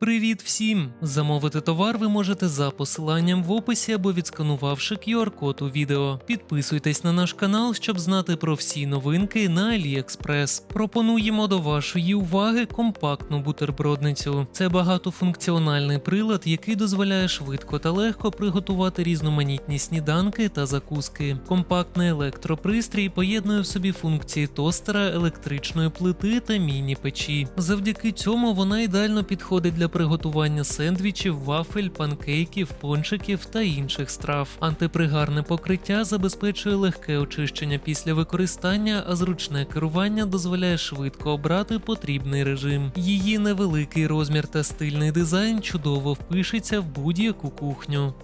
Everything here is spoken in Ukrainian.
Привіт всім! Замовити товар ви можете за посиланням в описі або відсканувавши QR-код у відео. Підписуйтесь на наш канал, щоб знати про всі новинки на AliExpress. Пропонуємо до вашої уваги компактну бутербродницю. Це багатофункціональний прилад, який дозволяє швидко та легко приготувати різноманітні сніданки та закуски. Компактний електропристрій поєднує в собі функції тостера, електричної плити та міні-печі. Завдяки цьому вона ідеально підходить для приготування сендвічів, вафель, панкейків, пончиків та інших страв. Антипригарне покриття забезпечує легке очищення після використання, а зручне керування дозволяє швидко обрати потрібний режим. Її невеликий розмір та стильний дизайн чудово впишеться в будь-яку кухню.